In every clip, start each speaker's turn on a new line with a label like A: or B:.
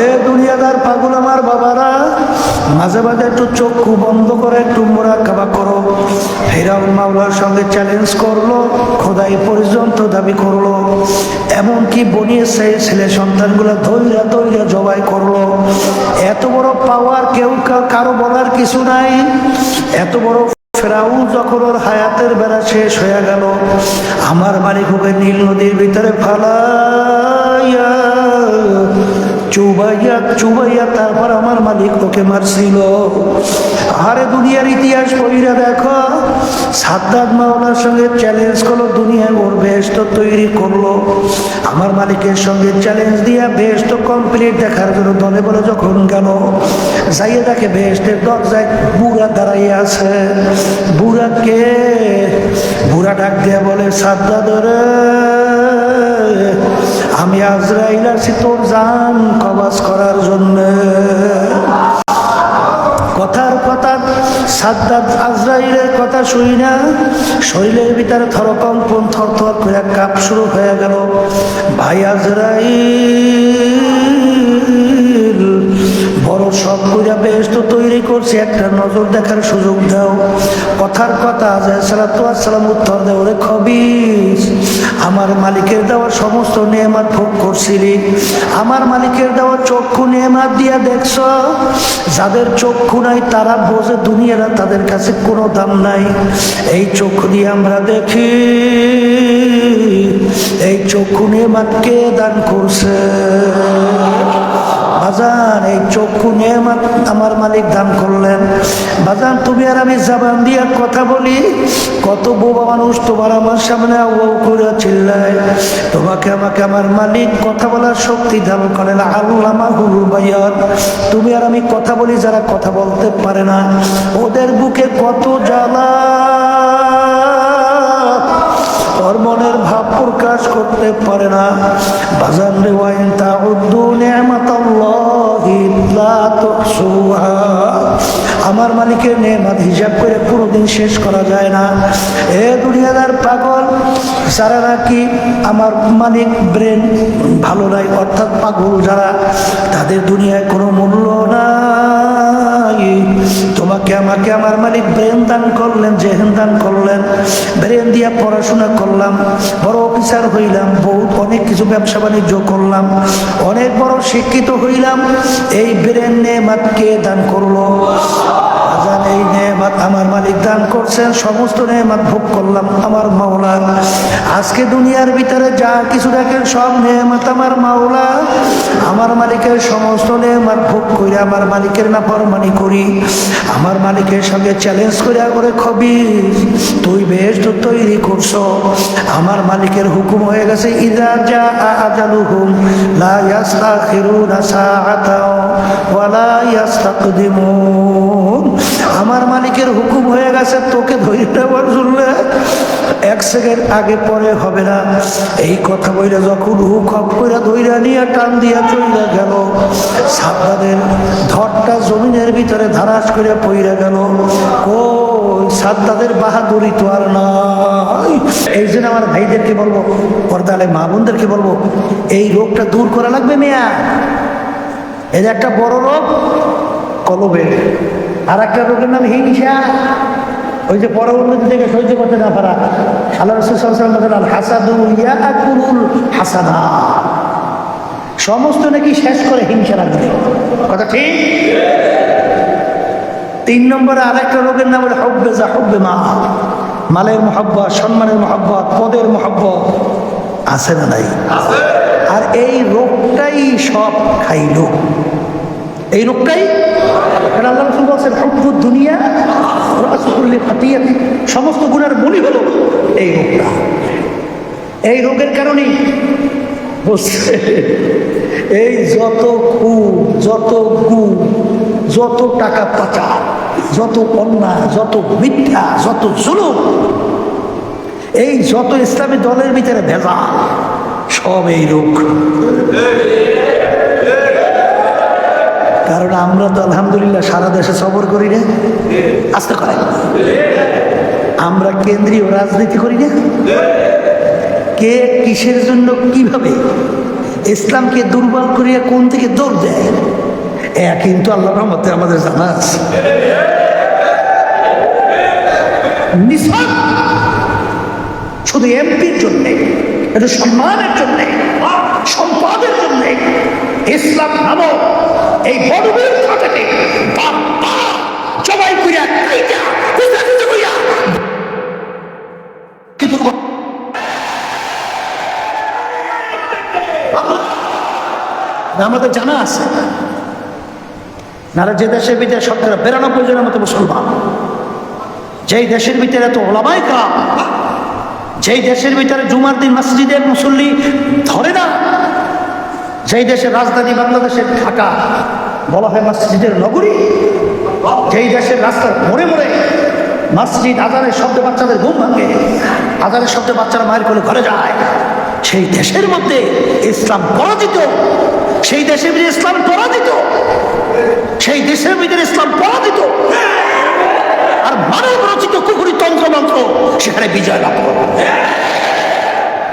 A: এ দুনিয়াদার পাগল আমার বাবারা, মাঝে মাঝে একটু চক্ষু বন্ধ করে একটু মোরা কাবা করো। ফেরাউন মাওলার সঙ্গে চ্যালেঞ্জ করল, খোদাই পর্যন্ত দাবি করল। এমনকি বনিয়ে সেই ছেলে সন্তানগুলো ধৈর্য ধৈর্য জবাই করল। এত বড় পাওয়ার কেউ কারও বলার কিছু নাই। এত বড় যখন ওর হায়াতের বেলা শেষ হয়ে গেল, আমার মালিক ওকে নীল নদীর ভিতরে ফালাইয়া চুবাইয়া চুবাইয়া তারপর আমার মালিক ওকে মারছিল। আরে দুনিয়ার ইতিহাস পড়িরা দেখো সাদ্দাত মাওলার সঙ্গে চ্যালেঞ্জ করল, দুনিয়ায় ওর বেহেস্ত তৈরি করল। আমার মালিকের সঙ্গে চ্যালেঞ্জ দিয়া বেহেস্ত কমপ্লিট দেখার জন্য দলে বলে যখন গেল, যাইয়ে দেখে বেহেস্তের দরজায় বুড়া দাঁড়াইয়া আছে। বুড়াকে, বুড়া ডাক দিয়া বলে সাদ্দাত রে আমি আজরাইল আছি তোর জান কবাস করার জন্য। কথার কথা সাদ্দাত আজরাইলের কথা শুই না। শরীরের ভিতরে থরকম্পন থর থর কাপ শুরু হয়ে গেল। ভাই আজরাইল। সব কইরা তো তৈরি করছি, একটা নজর দেখার সুযোগ দাও। কথার কথা সালাম উত্তর দেও রে খবিস, আমার মালিকের দেওয়া সমস্ত নিয়মাত ভোগ করছিলি। আমার মালিকের দেওয়া চক্ষু নিয়মাত দিয়া দেখছ, যাদের চক্ষু নাই তারা বোঝে দুনিয়ারা, তাদের কাছে কোনো দাম নাই। এই চক্ষু দিয়ে আমরা দেখি, এই চক্ষু নিয়মাত কে দান করছে? বাজান, এই চক্ষু নেমাত আমার মালিক দান করলেন। বাজান, তুমি আর আমি জাবান দিয়ে কথা বলি। কত বোবা মানুষ তোমার আমার সামনে আউ করে চিল্লায়। তোমাকে আমাকে আমার মালিক কথা বলার শক্তি দান করেন আল্লাহ মাহুল বাইয়াত। তুমি আর আমি কথা বলি, যারা কথা বলতে পারে না। ওদের বুকে কত জ্বালা। ওর প্রকাশ করতে পারে না। বাজান রে ওয়াইন লা তুহসুহা। আমার মালিকের নেমাত হিসাব করে কোনোদিন শেষ করা যায় না। এ দুনিয়াদার পাগল, যারা নাকি আমার মালিক ব্রেন ভালো নাই, অর্থাৎ পাগল যারা, তাদের দুনিয়ায় কোনো মূল্য নাই। তোমাকে আমাকে আমার মালিক ব্রেন দান করলেন, জেহেন দান করলেন, ব্রেন দিয়া পড়াশোনা করলাম, বড় অফিসার হইলাম বহুত অনেক কিছু ব্যবসা বাণিজ্য করলাম, অনেক বড় শিক্ষিত হইলাম, এই ব্রেন নেমাত কে দান করল। এই নেমাত আমার মালিক দান করছেন, সমস্ত নেমাত ভোগ করলাম আমার মাওলা। আজকে দুনিয়ার ভিতরে যা কিছু দেখেন, সব নেমাত আমার মাওলা। আমার মালিকের সমস্ত নেমাত ভোগ করে আমার মালিকের নাফরমানি করি। আমার মালিকের সঙ্গে চ্যালেঞ্জ করে করে খবি তুই বেশ তো তৈরি করছ। আমার মালিকের হুকুম হয়ে গেছে, ইদা যা আজালুহুম লা ইয়াস্তাখিরুনা সাআতাও ওয়ালা ইয়াস্তাকদিমুন। আমার মালিকের হুকুম হয়ে গেছে, তোকে ধরে নেওয়ার জন্য। এক সেকেন্ড আগে পরে হবে না। এই কথা বইলে যখন হুক হপ করে ধইরা নিয়ে টান দিয়া চইলা গেল সাদ্দাদের ধরটা জমিনের ভিতরে ধারাস করে পইরা গেল। কই সাদ্দাদের বাহাদুরি তো আর নাই। এই জন্য আমার ভাইদেরকে বলব, পর্দালে মা বোনদেরকে বলব, এই রোগটা দূর করা লাগবে মেয়া। যে একটা বড় রোগ কলবে আর একটা রোগের নাম হিংসা। ওই যে পরবর্তী থেকে সহ্য করতে না পারা। আল্লাহ রসুল হাসাদু ইয়াকুল হাসাদা। সমস্ত নাকি শেষ করে হিংসা রাখবে কথা ঠিক? তিন নম্বরে আরেকটা রোগের নাম হলো হব্বে যা হব্বে মা। মালের মহব্বত সম্মানের মহব্বত পদের মহব্বত আছে না নাই? আর এই রোগটাই সব খাইল। এই রোগটাই আল্লাহ রসুল বলছেন দুনিয়া রাসুল্লি ফাতিয়াতি সমস্ত গুণের মনি হলো এই রোগটা এই রোগের কারণেই বুঝছে এই যত খুব যত গু, যত টাকা পাচার, যত অন্যায়, যত মিথ্যা, যত জুলুম, এই যত ইসলামী দলের ভিতরে ভেজা সব এই রোগ। কারণ আমরা তো আলহামদুলিল্লাহ সারা দেশে সবর করি না। আসতে করে আমরা কেন্দ্রীয় রাজনীতি করি না। কে কিসের জন্য, কীভাবে? ইসলামকে দুর্বল করিয়া কোন থেকে দৌড় দেয়? এ কিন্তু আল্লাহ রহমতে আমাদের জানা আছে। শুধু এমপির জন্যে এটা সম্মানের জন্যে, সম্পদের জন্যে, ইসলাম নামক এই বড়বীর ঘটনে সবাই করিয়া আমাদের জানা আছে। নারা যে দেশের ভিতরে শতকরা বিরানব্বই জনের মতো মুসলমান, যেই দেশের ভিতরে এত ওলামাই কাম যেই দেশের ভিতরে জুমার দিন মসজিদের মুসল্লি ধরে না, যেই দেশের রাজধানী বাংলাদেশের ঢাকা বলা হয় মসজিদের নগরী। যেই দেশের রাস্তার মোড়ে মোড়ে মসজিদ আজানের শব্দে বাচ্চাদের ঘুম ভাঙে, আজানের শব্দে বাচ্চারা মায়ের কোলে ঘরে যায়। সেই দেশের মধ্যে ইসলাম পরাজিত, সেই দেশের ভিতরে ইসলাম পরাজিত, সেই দেশের ভিতরে ইসলাম পরাজিত। আর মানব রচিত কুকুরি তন্ত্র মন্ত্র সেখানে বিজয় লাভ করবে।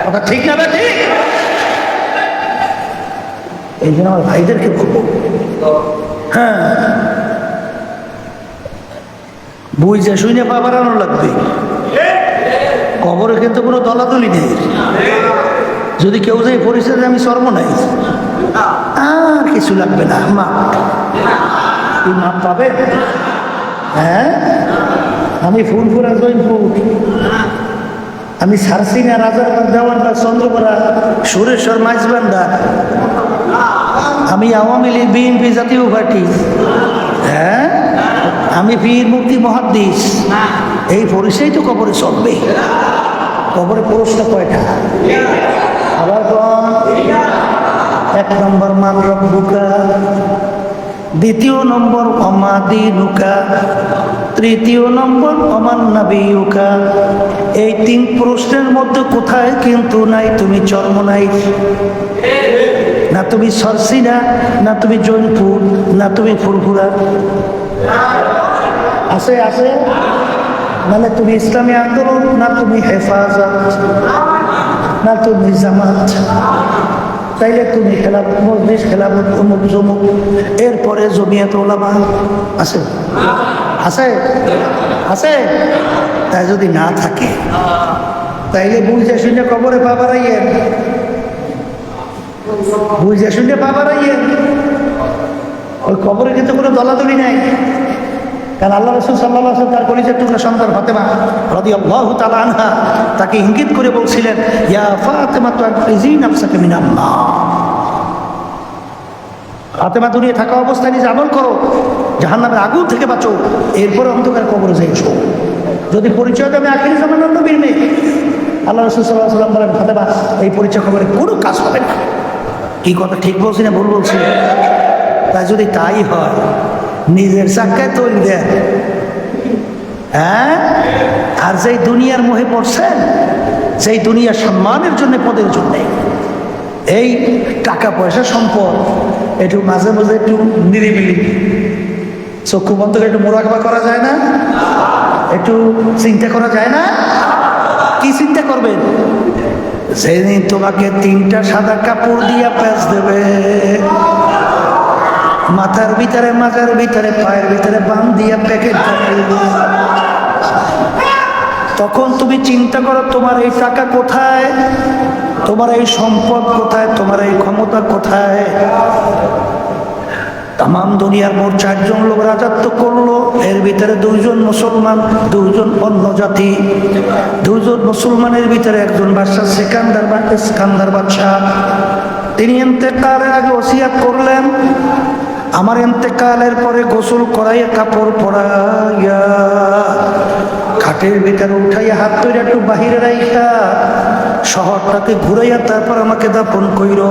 A: কথা ঠিক না ঠিক? এই জন্য আমার ভাইদেরকে বলব। হ্যাঁ। বুঝে শুনে পা বাড়ানো লাগবে। কবরে কিন্তু কোনো দলাদলি নেই। যদি কেউ যাই পরিচয়, আমি শর্ম নাই। আর কিছু লাগবে না, মা। তুই মাপ পাবে? হ্যাঁ? আমি ফুলপুরা জৈনপুর। আমি সারসিনা রাজারবাগ দেওয়ানবাগ চন্দ্রপাড়া সুরেশ্বর মাঝবান্ডা আমি আওয়ামী লীগ, বিএনপি জাতীয় পার্টি। হ্যাঁ? আমি পীর মুক্তি মহাদ্দিস। এই পরিচয় তো কবরে চলবে। কবরে পুরস্কার কয়টা? আবার এক নম্বর, মান রব্বুকা। দ্বিতীয় নম্বর অমাদিনুকা তৃতীয় নম্বর অমান নাবিউকা এই তিন প্রশ্নের মধ্যে কোথায় কিন্তু নাই, তুমি চর্ম নাই। তুমি সরসিনা, না তুমি জৈনপুর, না তুমি ফুরফুরা? আছে আছে? মানে তুমি ইসলামী আন্দোলন, না তুমি হেফাজত, না তুমি জামাত? তাইলে তুমি খেলা মজলিস খেলাফত অমুক জমুক, এরপরে জমিয়াত ওলামা আছে? আছে? আছে? তাই যদি না থাকে, তাইলে বুঝে শুনে কবরে বাবার আইয়েন বুঝে শুনে বাবার আইয়েন ওই কবরে কিন্তু কোনো দলাদলি নাই। কারণ আল্লাহ রসুল সাল্লাহ তার কলিজার টুকরা সন্তান ফাতেমা রদি আল্লাহ তালা আনহা তাকে ইঙ্গিত করে বলছিলেন, ইয়া ফাতেমা তো ফাতেমা দুনিয়া থাকা অবস্থায় নিজে আমল করো জাহান নামের আগুন থেকে বাঁচো, এরপরে অন্ধকার কবরে যাই এসো। যদি পরিচয় দেবে আখিরি জামানার নবীর মেয়ে। আল্লাহ রসুল সাল্লাহ সাল্লাম বলেন, ফাতেমা, এই পরিচয় খবরে কোনো কাজ হবে না। কি কথা ঠিক বলছি না ভুল বলছি? তাই যদি তাই হয়, নিজের চাক্কায় তৈরি দেন। হ্যাঁ? আর যেই দুনিয়ার মোহে পড়ছেন সেই দুনিয়ার সম্মানের জন্য পদের জন্য। এই টাকা পয়সা সম্পদ, একটু মাঝে মাঝে একটু নিরিবিলি। চক্ষু বন্ধ করে একটু মোরাকবা করা যায় না? একটু চিন্তা করা যায় না? কি চিন্তা করবেন? সেদিন তোমাকে তিনটা সাদা কাপড় দিয়া প্যাঁচ দেবে, মাথার ভিতরে মাথার ভিতরে, পায়ের ভিতরে বাম দিয়া প্যাকেট তখন তুমি চিন্তা করো, তোমার এই টাকা কোথায়? তোমার এই সম্পদ কোথায়? তোমার এই ক্ষমতা কোথায়? তাম দুনিয়ার মোট চারজন লোক রাজত্ব করল। এর ভিতরে দুইজন মুসলমান, দুইজন অন্য জাতি। দুইজন মুসলমানের ভিতরে একজন বাদশাহ সেকান্দার বা ইস্কান্দার বাদশাহ। তিনি এতেকালের আগে ওসিয়াত করলেন। আমার এতেকালের পরে গোসল করাইয়া কাপড় পরাইয়া খাটের ভিতরে উঠাইয়া হাত তৈরি একটু বাহিরে রাইখা, শহরটাকে ঘুরাইয়া তারপর আমাকে দাপন কইর।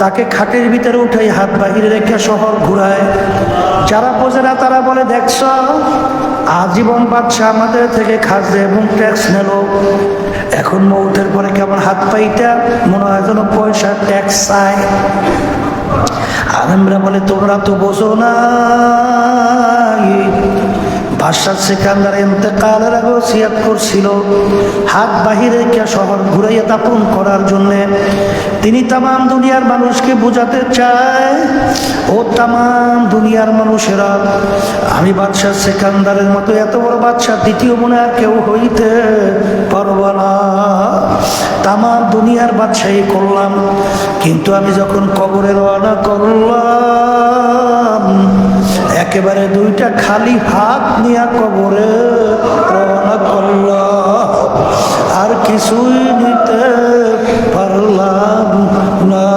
A: তাকে খাটের ভিতরে উঠাই, হাত বাহিরে রেখে শহর ঘুরায়। যারা বোঝে না তারা বলে, দেখছ, আজীবন বাচ্চা আমাদের থেকে খাজে এবং ট্যাক্স নিল। এখন মৌতের পরে কেমন হাত পাইটা মনে হয় যেন পয়সা, ট্যাক্স চায়। আলেমরা বলে, তোমরা তো বোঝো না বাদশাহ সেকান্দার এতেকালের আগে সিয়াত করছিল হাত বাহিরে কে শহর ঘুরাইয়া দাপন করার জন্যে তিনি তাম দুনিয়ার মানুষকে বোঝাতে চায়, ও তাম দুনিয়ার মানুষেরা, আমি বাদশাহ সেকান্দারের মতো এত বড় বাদশাহ দ্বিতীয় মনে আর কেউ হইতে পারব না। তাম দুনিয়ার বাদশাহী করলাম, কিন্তু আমি যখন কবরে রওনা করলাম একেবারে দুইটা খালি হাত নিয়ে কবরে রওনা করল। আর কিছুই নিতে পারলাম না।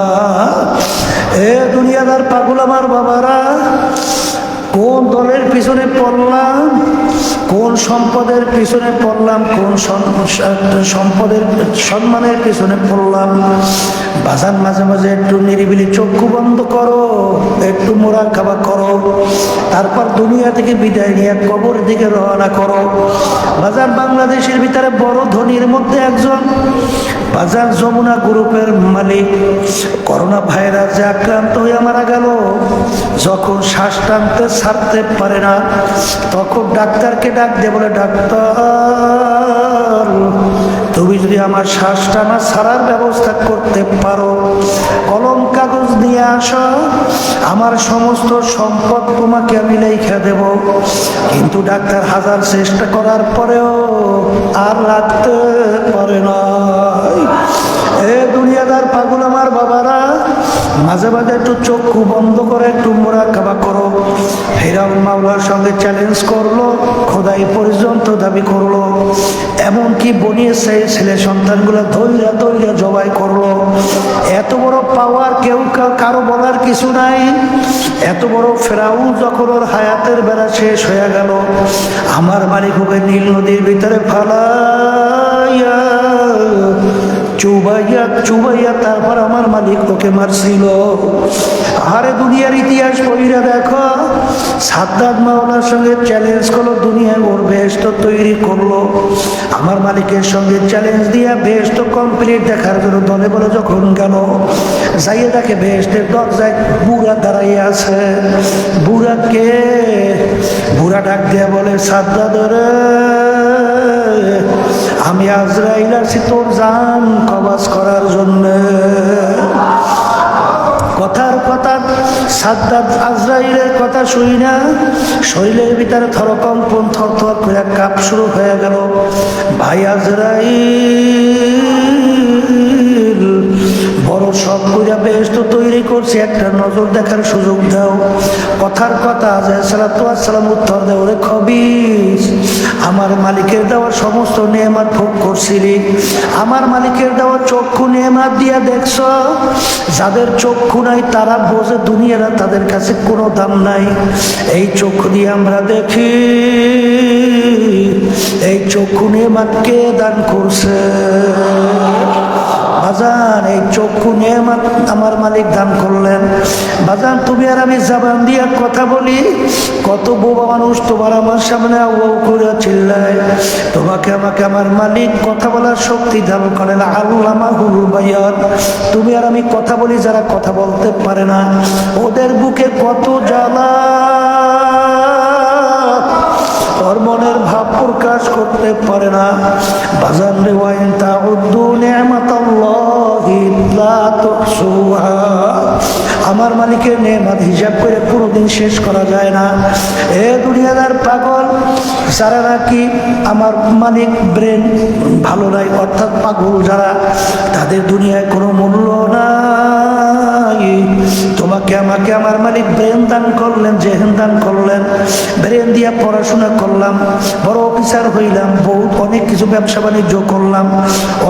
A: এ দুনিয়াদার পাগল আমার বাবারা, কোন দলের পিছনে পড়লাম, কোন সম্পদের পিছনে পড়লাম, কোন সম্পদের সম্মানের পিছনে পড়লাম? বাজার মাঝে মাঝে একটু নিরিবিলি চক্ষু বন্ধ করো, একটু মোরা খাবা করো, তারপর দুনিয়া থেকে বিদায় নিয়ে কবর দিকে রওনা করো। বাজার বাংলাদেশের ভিতরে বড় ধনির মধ্যে একজন। বাজার যমুনা গ্রুপের মালিক। করোনা ভাইরাসে আক্রান্ত হয়ে মারা গেল, যখন শ্বাস টানতে, ছাড়তে পারে না, তখন ডাক্তারকে ডাক দিয়ে বলে, ডাক্তার তুমি যদি আমার শ্বাস টানা ছাড়ার ব্যবস্থা করতে পারো, কলম কাগজ নিয়ে আসো, আমার সমস্ত সম্পদ তোমাকে আমি লেখা দেব। কিন্তু ডাক্তার হাজার চেষ্টা করার পরেও আর রাখতে পারে না। মাঝে মাঝে একটু চক্ষু বন্ধ করে, একটু মোরা খাবা করো। ফেরাউন মাওলার সঙ্গে চ্যালেঞ্জ করল, খোদাই পর্যন্ত দাবি করল। এমনকি বনিয়ে সেই ছেলে সন্তানগুলো ধৈর্য ধৈর্য জবাই করল। এত বড় পাওয়ার কেউ কারও বলার কিছু নাই। এত বড় ফেরাউন যখন ওর হায়াতের বেলা শেষ হয়ে গেল, আমার মালিক হবে নীল নদীর ভিতরে ফালাইয়া চুবাইয়া চুবাইয়া তারপর আমার মালিক তোকে মারছিল। আরে দুনিয়ার ইতিহাস পড়িরা দেখো সাদ্দাত মাওলার সঙ্গে চ্যালেঞ্জ করল, দুনিয়ায় ওর বেহেস্ত তৈরি করল। আমার মালিকের সঙ্গে চ্যালেঞ্জ দিয়া বেহেস্ত কমপ্লিট দেখার জন্য দলে বলে যখন গেল যাইয়ে দেখে বেহেস্তের দরজায় বুড়া দাঁড়াইয়া আছে। বুড়াকে, বুড়া ডাক দিয়া বলে সাদ্দাত আমি আজরাইল আছি তোর জান কবাজ করার জন্য। কথার কথা সাদ্দাত আজরাইলের কথা শুই না। শরীরের ভিতরে থরকম্পন থর থর করে কাপ শুরু হয়ে গেল। ভাই আজরাইল, বড় সব কইরা বেশ তো তৈরি করছি, একটা নজর দেখার সুযোগ দাও। কথার কথা সালাম উত্তর দেও রে খবিস আমার মালিকের দেওয়া সমস্ত নেমাত ভোগ করছিলি। আমার মালিকের দেওয়া চক্ষু নেমাত দিয়া দেখছ, যাদের চক্ষু নাই তারা বোঝে দুনিয়ারা তাদের কাছে কোনো দাম নাই। এই চক্ষু দিয়ে আমরা দেখি। এই চক্ষু নেমাত কে দান করছে। বাজান, এই চক্ষু নেমাত আমার মালিক দান করলেন। বাজান, তুমি আর আমি জাবান দিয়া কথা বলি, কত বোবা মানুষ তোমার আমার সামনে আউ করে চিল্লায়। তোমাকে আমাকে আমার মালিক কথা বলার শক্তি দান করে করেন আল্লামা হুল বায়ান। তুমি আর আমি কথা বলি, যারা কথা বলতে পারে না। ওদের বুকে কত জ্বালা ওর মনের ভাব প্রকাশ করতে পারে না বাজান রে ওয়াইন আমার মালিকের নেমাত হিসাব করে পুরো কোনোদিন শেষ করা যায় না। এ দুনিয়াদার পাগল, যারা নাকি আমার মালিক ব্রেন ভালো নাই, অর্থাৎ পাগল যারা, তাদের দুনিয়ায় কোনো মূল্য নাই। তোমাকে আমাকে আমার মালিক ব্রেন দান করলেন, জেহেন দান করলেন, ব্রেন দিয়ে পড়াশোনা করলাম, বড় অফিসার হইলাম, বহুত অনেক কিছু ব্যবসা বাণিজ্য করলাম,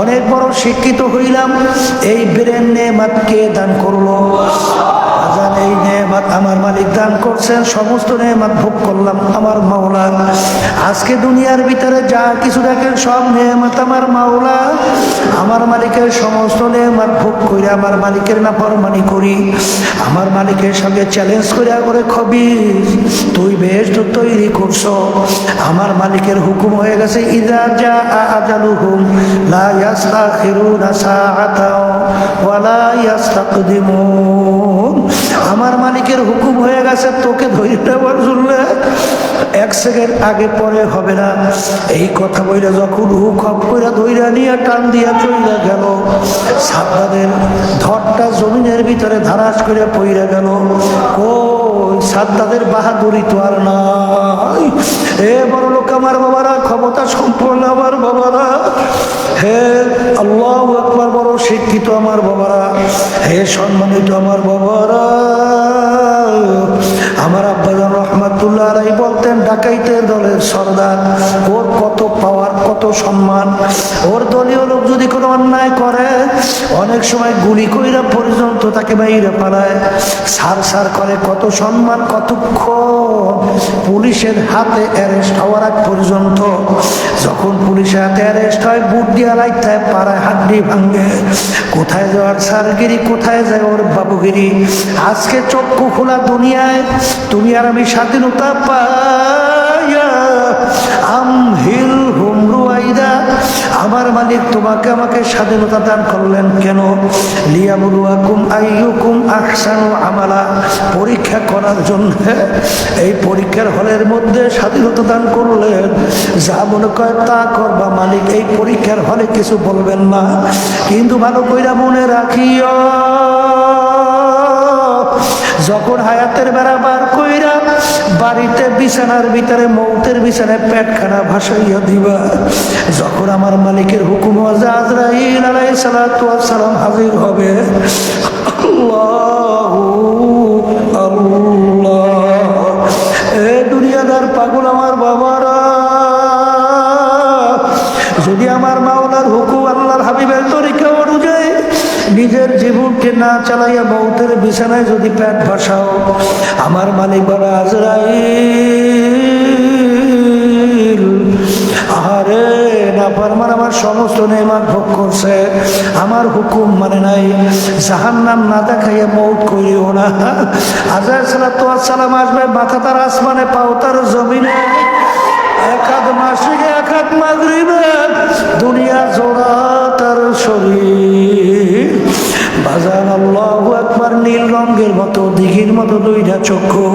A: অনেক বড় শিক্ষিত হইলাম, এই ব্রেন নেমাতকে দান করল। এই নেমাত আমার মালিক দান করছেন, সমস্ত নেমাত ভোগ করলাম আমার মাওলা। আজকে দুনিয়ার ভিতরে যা কিছু দেখেন, সব নেমাত আমার মাওলা। আমার মালিকের সমস্ত নেমাত ভোগ করে আমার মালিকের না ফরমানি করি। আমার মালিকের সঙ্গে চ্যালেঞ্জ করে করে খবি তুই বেশ তো তৈরি করছ। আমার মালিকের হুকুম হয়ে গেছে, ইদা যা আজালু আজালুহুম, লা ইয়াস্তাখিরুনা সাআতাও ওয়ালা ইয়াস্তাকদিমুন। আমার মালিকের হুকুম হয়ে গেছে তোকে ধরে দেওয়ার জন্য এক সেকেন্ড আগে পরে হবে না। এই কথা বইলে যখন হু খপ করে ধইরা নিয়ে টান দিয়া চইলা গেল সাদ্দাদের ধরটা জমিনের ভিতরে ধারাস করে পইরা গেল। কই সাদ্দাদের বাহাদুরি তো আর নাই। এ বড় লোক আমার বাবারা, ক্ষমতা সম্পন্ন আমার বাবারা। হে আল্লাহ একবার বড় শিক্ষিত আমার বাবারা। হে সম্মানিত আমার বাবারা। আমার আব্বাজান রহমাতুল্লাহ আলাই বলতেন ডাকাইতের দলের সর্দার, ওর কত পাওয়ার কত সম্মান। ওর দলীয় লোক যদি কোনো অন্যায় করে, অনেক সময় গুলি কইরা পর্যন্ত তাকে বাইরে পালায়। সার সার করে কত সম্মান কতক্ষণ পুলিশের হাতে অ্যারেস্ট হওয়ার আগ পর্যন্ত যখন পুলিশের হাতে অ্যারেস্ট হয়, বুট দিয়া লাইতে পাড়ায় হাড্ডি ভাঙ্গে কোথায় যাওয়ার সারগিরি, কোথায় যায় ওর বাবুগিরি? আজকে চক্ষু খোলা দুনিয়ায় তুমি আর আমি স্বাধীনতা পাইয়া আম হিল হুমরু আইদা আমার মালিক তোমাকে আমাকে স্বাধীনতা দান করলেন কেন? লিয়াবুলুয়াকুম আইয়ুকুম আহসানু আমালা, পরীক্ষা করার জন্য। এই পরীক্ষার হলের মধ্যে স্বাধীনতা দান করলেন। যা মনে করে তা করবা মালিক, এই পরীক্ষার হলে কিছু বলবেন না। কিন্তু ভালো কইরা মনে রাখিও। যখন হায়াতের বেড়া বার কইরা বাড়িতে বিছানার ভিতরে মৌতের বিছানায় পেটখানা ভাসাইয়া দিবা, যখন আমার মালিকের হুকুম আজরাইল আলাই সালাম হাজির হবে, আল্লাহু না চালাইয়া মৌতের বিছানায় যদি পেট ভাসাও, আমার মালিক বলা, আজরাইল আরে না আমার সমস্ত ভোগ করছে। আমার হুকুম মানে নাই জাহান নাম না দেখাইয়া মৌত করিও না। আজার সালাম আসবে, মাথা তার আসমানে, পাও তার জমিনে। এক হাত মাসিকে এক হাত মাগরিবে। দুইটা চক্ষু,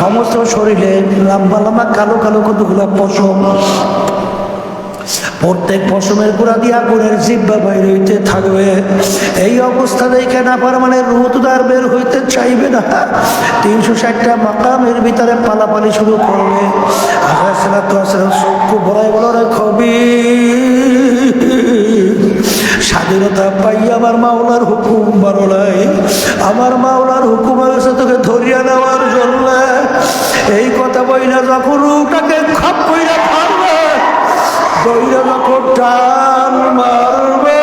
A: সমস্ত শরীরে লম্বা লম্বা কালো কালো কতগুলো পশম। প্রত্যেক পশমের গুড়া দিয়া গুড়ের জিব্বা বাইর হইতে থাকবে। এই অবস্থা দেখে না পার মানে রুহুদার বের হইতে চাইবে না। তিনশো ষাটটা মাকামের ভিতরে পালাপালি শুরু করবে। আসালা তো আসলে চক্ষু বড়াই বড় খবি স্বাধীনতা পাই আমার মাওলার হুকুম বারো নাই আমার মাওলার হুকুম হয়েছে তোকে ধরিয়া নেওয়ার জন্য। এই কথা বইলা যখন রুটাকে খপ কইরা ফারবে দইরা যখন টান মারবে,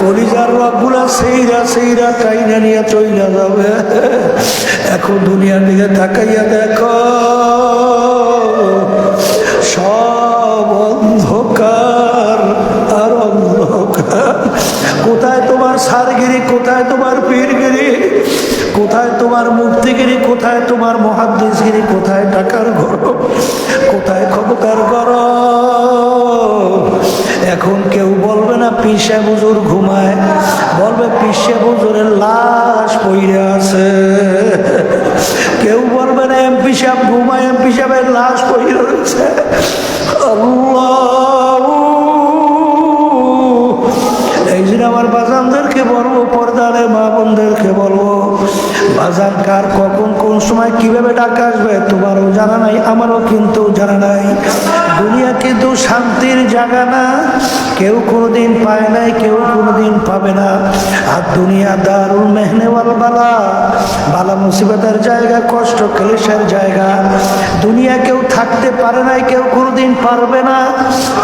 A: কলিজার রকগুলা সেইরা সেইরা টাইনা নিয়ে চইলা যাবে। এখন দুনিয়ার দিকে তাকাইয়া দেখো। সারগিরি কোথায় তোমার পীরগিরি? কোথায় তোমার মুক্তিগিরি কোথায় তোমার মহাদ্দেশগিরি? কোথায় টাকার ঘর? কোথায় ক্ষমতার ঘর? এখন কেউ বলবে না, পিসে বুজুর ঘুমায়। বলবে, পিসে বুজুরের লাশ পইরে আছে। কেউ বলবে না, এমপি সাহেব ঘুমায়, এমপি সাহেবের লাশ পইরে রয়েছে। আল্লাহ! বাজান কার কখন, কোন সময়, কীভাবে ডাক আসবে, তোমারও জানা নাই, আমারও কিন্তু জানা নাই। দুনিয়া কিন্তু শান্তির জায়গা না, কেউ কোনোদিন পায় নাই, কেউ কোনোদিন পাবে না। আর দুনিয়া দারুল মেহনেওয়াল বালা বালা মুসিবতের জায়গা, কষ্ট ক্লেশের জায়গা। দুনিয়া কেউ থাকতে পারে নাই, কেউ কোনোদিন পারবে না।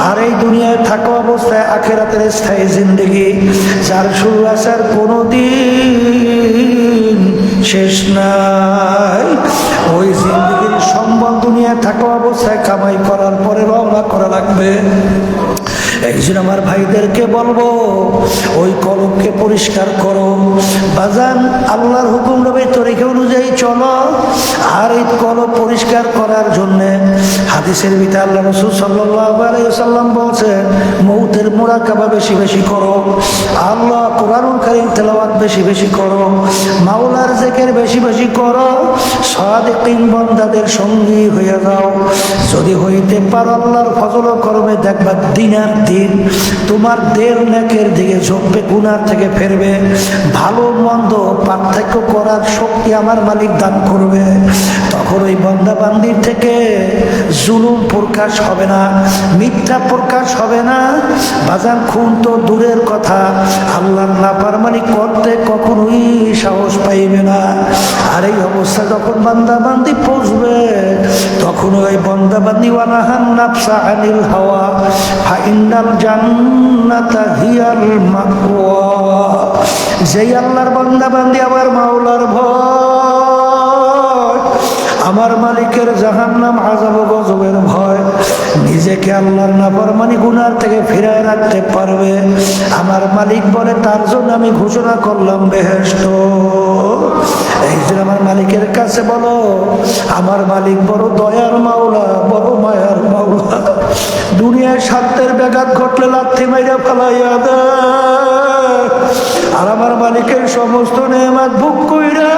A: আর এই দুনিয়ায় থাকা অবস্থায় আখেরাতের স্থায়ী জিন্দগি, যার শুরু আসার কোনোদিন শেষ নাই। ওই জিন্দগির সম্বল নিয়ে থাকা অবস্থায় কামাই করার পরে রওনা করা লাগবে। এই আমার ভাইদেরকে বলব, ওই কলমকে পরিষ্কার করো। বাজান, আল্লাহর হুকুম রবে তরিকা অনুযায়ী চলো। আর এই কলম পরিষ্কার করার জন্যে হাদিসের ভিতরে আল্লাহ রসুল সাল্লাম বলছেন, মৌতের মোড়াকাবা বেশি বেশি করো। আল্লাহ কোরআনুল কারিম তেলাওয়াত বেশি বেশি করো। মাওলার জেকের বেশি বেশি করো। সাদেকিন বন্দাদের সঙ্গী হয়ে যাও। যদি হইতে পারো আল্লাহর ফজল করমে দেখবা দিনার দিন তোমার দের নেকের দিকে ঝোঁকবে গুনার থেকে ফেরবে। ভালো মন্দ পার্থক্য করার শক্তি আমার মালিক দান করবে। তখন ওই বন্দাবান্দির থেকে জুলুম প্রকাশ হবে না, মিথ্যা প্রকাশ হবে না। বাজার খুন তো দূরের কথা, আল্লাহর নাফারমানি করতে কখনোই সাহস পাইবে না। আর এই অবস্থা যখন বান্দাবান্দি পৌঁছবে তখন ওই বন্দাবান্দি ওয়ানাহান নাফসা আনিল হাওয়া ফাইনাল যেই আল্লাহর বান্দাবান্দি আবার মাওলার ভয়, আমার মালিকের জাহান নাম আজাব গজবের ভয়, নিজেকে আল্লাহর নাফরমানি গুনার থেকে ফিরায় রাখতে পারবে। আমার মালিক বলে, তার জন্য আমি ঘোষণা করলাম বেহেস্ত এই যে আমার মালিকের কাছে বলো, আমার মালিক বড় দয়ার মাওলা, বড় মায়ার মাওলা। দুনিয়ায় স্বার্থের ব্যাঘাত ঘটলে লাথি মাইরা ফেলাইয়া আর আমার মালিকের সমস্ত নেমাত ভুক কইরা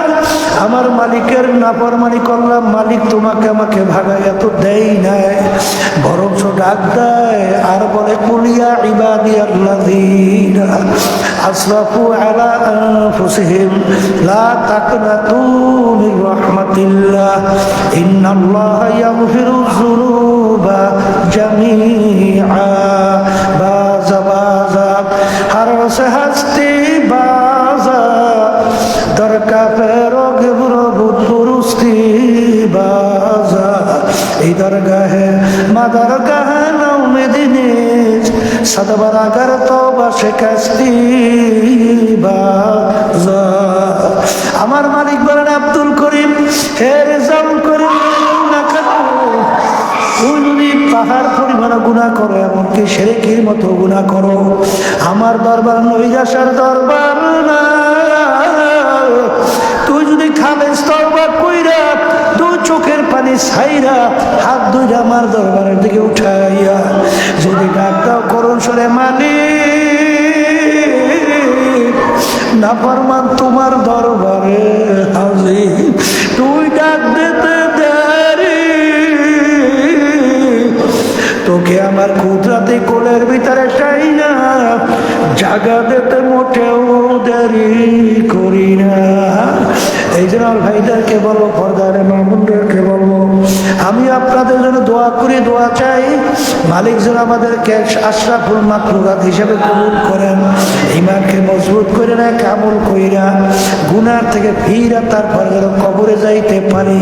A: আমার মালিকের নাফরমানি করলাম, মালিক তোমাকে আমাকে ভাগাইয়া তো দেই নাই। বরঞ্চ ডাক দেয়, আর বলে, কুলিয়া ইবাদি আল্লাযীনা আসরাফু আলা আনফুসিহিম, লা তাকনাতু মির রাহমাতিল্লাহ। ইন্নাল্লাহা ইয়াগফিরু যুনুবা জামিআ বাজা বাজা হর সে হস্তি বাজা দরকা ফেরোগ বুরবুত বুরুস্তি বাজা এই দরগাহে মা দরগাহে নৌমেদিনে সদবার আগর তো বসে কাস্তি বাজা আমার মালিক বলেন আব্দুল করিম হে রেজাউল পাহাড় পরিমাণ গুণা করো, এমনকি সেরেকির মতো গুণা করো। আমার দরবার নৈরাসার দরবার না তুই যদি খালেস তরবা কইরা দু চোখের পানি ছাইরা হাত দুইটা আমার দরবারের দিকে উঠাইয়া, যদি ডাক দাও করুন সরে মানি না ফরমান তোমার দরবারে তোকে আমার কুদরাতে কোলের ভিতরে চাই না জাগা দিতে মোটেও দেরি করি না। এই জন্য ভাইদেরকে বলব, ফরদারে মামুনদেরকে বলব, আমি আপনাদের জন্য দোয়া করি, দোয়া চাই। মালিক যেন আমাদেরকে আশরাফুল মাকলুকাত হিসেবে কবুল করেন ইমানকে মজবুত করে না কামল কইরা গুনার থেকে ফিরা তারপর যেন কবরে যাইতে পারি।